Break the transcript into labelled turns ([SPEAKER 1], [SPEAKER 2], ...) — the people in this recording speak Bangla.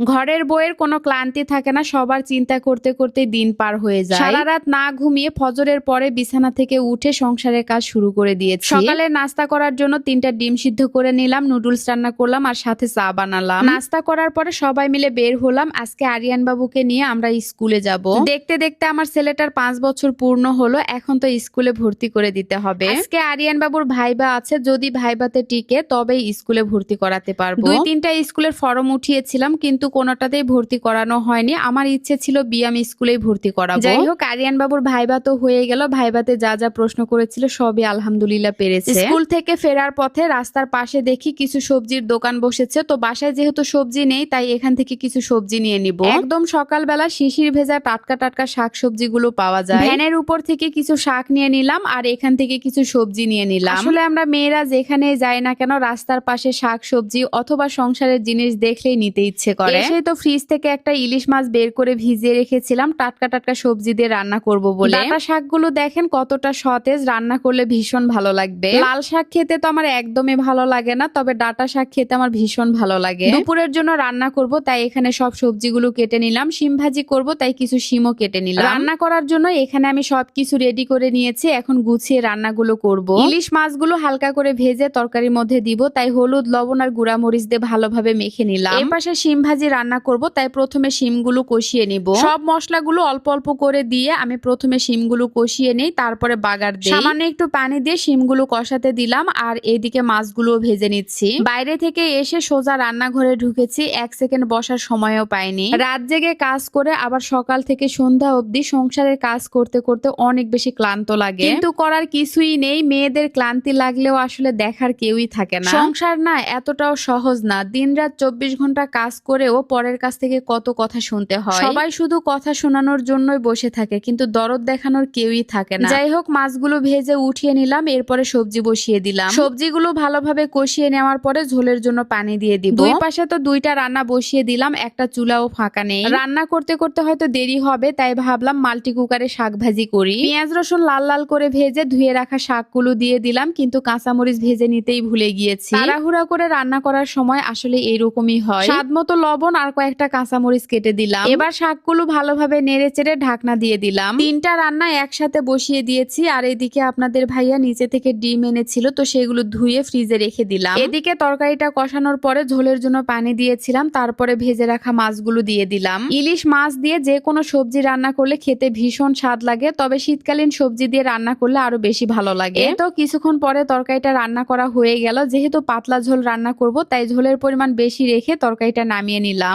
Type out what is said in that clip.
[SPEAKER 1] ঘরের বইয়ের কোনো ক্লান্তি থাকে না সবার চিন্তা করতে করতে দিন পার হয়ে যায়। সারা রাত না ঘুমিয়ে ফজরের পরে বিছানা থেকে উঠে সংসারের কাজ শুরু করে দিয়েছি। সকালে নাস্তা করার জন্য তিনটা ডিম সিদ্ধ করে নিলাম নুডলস রান্না করলাম আর সাথে চা বানালাম। নাস্তা করার পরে সবাই মিলে বের হলাম। আজকে আরিয়ান বাবুকে নিয়ে আমরা স্কুলে যাব। দেখতে দেখতে আমার ছেলেটার পাঁচ বছর পূর্ণ হলো এখন তো স্কুলে ভর্তি করে দিতে হবে। আজকে আরিয়ান বাবুর ভাইবা আছে যদি ভাইবাতে টিকে তবেই স্কুলে ভর্তি করাতে পারব। দুই তিনটা স্কুলের ফর্ম উঠিয়েছিলাম কিন্তু কোনোটাতেই ভর্তি করানো হয়নি। আমার ইচ্ছে ছিল বিয়াম স্কুলেই ভর্তি করাবো। যাই হোক আরিয়ান বাবুর ভাইবা তো হয়ে গেল। ভাইবাতে যা যা প্রশ্ন করেছিল সবই আলহামদুলিল্লাহ পেরেছে। স্কুল থেকে ফেরার পথে রাস্তার পাশে দেখি কিছু সবজির দোকান বসেছে। তো বাসায় যেহেতু সবজি নেই তাই এখান থেকে কিছু সবজি নিয়ে নিব। একদম সকালবেলা শিশির ভেজা টাটকা টাটকা শাক সবজিগুলো পাওয়া যায়। ভ্যানের উপর থেকে কিছু শাক নিয়ে নিলাম আর এখান থেকে কিছু সবজি নিয়ে নিলাম। আসলে আমরা মেয়েরা যেখানে যাই না কেন রাস্তার পাশে শাক সবজি অথবা সংসারের জিনিস দেখলেই নিতে ইচ্ছে করে। এসে তো ফ্রিজ থেকে একটা ইলিশ মাছ বের করে ভিজিয়ে রেখেছিলাম টাটকা টাটকা সবজি দিয়ে রান্না করব বলে। ডাটা শাকগুলো দেখেন কতটা সতেজ রান্না করলে ভীষণ ভালো লাগবে। লাল শাক খেতে তো আমার একদমই ভালো লাগে না তবে ডাটা শাক খেতে আমার ভীষণ ভালো লাগে। দুপুরের জন্য রান্না করব তাই এখানে সব সবজিগুলো কেটে নিলাম। শিম ভাজি করব তাই কিছু শিমও কেটে নিলাম। রান্না করার জন্য এখানে আমি সবকিছু রেডি করে নিয়েছি এখন গুছিয়ে রান্নাগুলো করব। ইলিশ মাছগুলো হালকা করে ভেজে তরকারির মধ্যে দিব তাই হলুদ লবণ আর গুঁড়া মরিচ দিয়ে ভালোভাবে মেখে নিলাম। এই পাশে শিম ভাজি রান্না করব, তাই প্রথমে শিমগুলো কষিয়ে নিব। সব মশলাগুলো অল্প অল্প করে দিয়ে আমি প্রথমে শিমগুলো কষিয়ে নেই, তারপরে বাগার দিই। সামান্য একটু পানি দিয়ে শিমগুলো কষাতে দিলাম, আর এইদিকে মাছগুলো ভেজে নিচ্ছি। বাইরে থেকে এসে সোজা রান্নাঘরে ঢুকেছি, এক সেকেন্ড বসার সময়ও পাইনি। রাত জেগে কাজ করে আবার সকাল থেকে সন্ধ্যা অবধি সংসারের কাজ করতে করতে অনেক বেশি ক্লান্ত লাগে। কিন্তু করার কিছুই নেই, মেয়েদের ক্লান্তি লাগলেও আসলে দেখার কেউই থাকে না। সংসার না, এতটাও সহজ না। দিনরাত চব্বিশ ঘণ্টা কাজ করেও পরের কাছ থেকে কত কথা শুনতে হয়। সবাই শুধু কথা শোনানোর জন্যই বসে থাকে কিন্তু দরদ দেখানোর কেউই থাকে না। যাই হোক মাছগুলো ভেজে উঠিয়ে নিলাম এরপরে সবজি বসিয়ে দিলাম। সবজিগুলো ভালোভাবে কষিয়ে নেওয়ার পরে ঝোলের জন্য পানি দিয়ে দিব। দুই পাশে তো দুইটা রান্না বসিয়ে দিলাম একটা চুলাও ফাঁকা নেই। রান্না করতে করতে হয়তো দেরি হবে তাই ভাবলাম মাল্টি কুকারে শাক ভাজি করি। পেঁয়াজ রসুন লাল লাল করে ভেজে ধুয়ে রাখা শাকগুলো দিয়ে দিলাম কিন্তু কাঁচামরিচ ভেজে নিতেই ভুলে গিয়েছি। তাড়াহুড়া করে রান্না করার সময় আসলে এরকমই হয়। স্বাদ মতো লবণ আর কয়েকটা কাঁচামরিচ কেটে দিলাম। এবার শাকগুলো ভালোভাবে নেড়ে চেড়ে ঢাকনা দিয়ে দিলাম। তিনটা রান্না একসাথে বসিয়ে দিয়েছি আর এদিকে আপনাদের ভাইয়া নিচে থেকে ডিম এনেছিল, তো সেগুলো ধুয়ে ফ্রিজে রেখে দিলাম। এদিকে তরকারিটা কষানোর পরে ঝোলের জন্য পানি দিয়েছিলাম, তারপরে ভেজে রাখা মাছগুলো দিয়ে দিলাম। ইলিশ মাছ দিয়ে যে কোনো সবজি রান্না করলে খেতে ভীষণ স্বাদ লাগে, তবে শীতকালীন সবজি দিয়ে রান্না করলে আরও বেশি ভালো লাগে। তো কিছুক্ষণ পরে তরকারিটা রান্না করা হয়ে গেল, যেহেতু পাতলা ঝোল রান্না করব, তাই ঝোলের পরিমাণ বেশি রেখে তরকারিটা নামিয়ে নিলাম